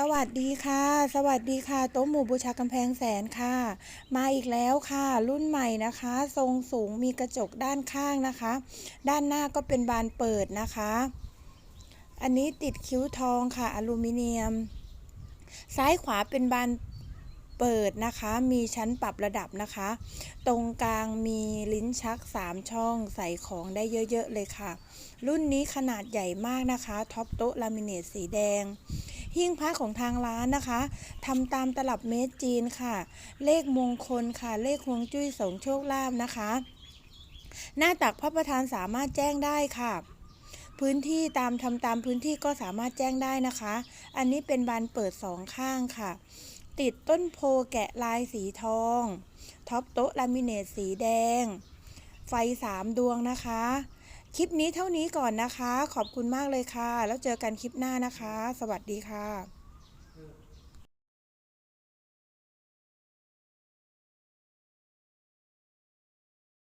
สวัสดีค่ะ สวัสดีค่ะ โต๊ะหมู่บูชากำแพงแสนค่ะ มาอีกแล้วค่ะ รุ่นใหม่นะคะ ทรงสูงมีกระจกด้านข้างนะคะ ด้านหน้าก็เป็นบานเปิดนะคะ อันนี้ติดคิ้วทองค่ะอลูมิเนียม ซ้ายขวาเป็นบานเปิดนะคะ มีชั้นปรับระดับนะคะ ตรงกลางมีลิ้นชัก 3 ช่องใส่ของได้เยอะ ๆ เลยค่ะ รุ่นนี้ขนาดใหญ่มากนะคะ ท็อปโต๊ะลามิเนตสีแดง หิ้งพระของทางร้านนะคะทำตามตลับเมตรจีนค่ะ เลขมงคลค่ะ เลขฮวงจุ้ยสงโชคลาภนะคะ หน้าตักพระประธานสามารถแจ้งได้ค่ะ พื้นที่ตามทำตามพื้นที่ก็สามารถแจ้งได้นะคะ อันนี้เป็นบานเปิดสองข้างค่ะ ติดต้นโพแกะลายสีทอง ท็อปโต๊ะลามิเนตสีแดง ไฟสามดวงนะคะ คลิปนี้เท่านี้ก่อนนะคะ ขอบคุณมากเลยค่ะ แล้วเจอกันคลิปหน้านะคะ สวัสดีค่ะ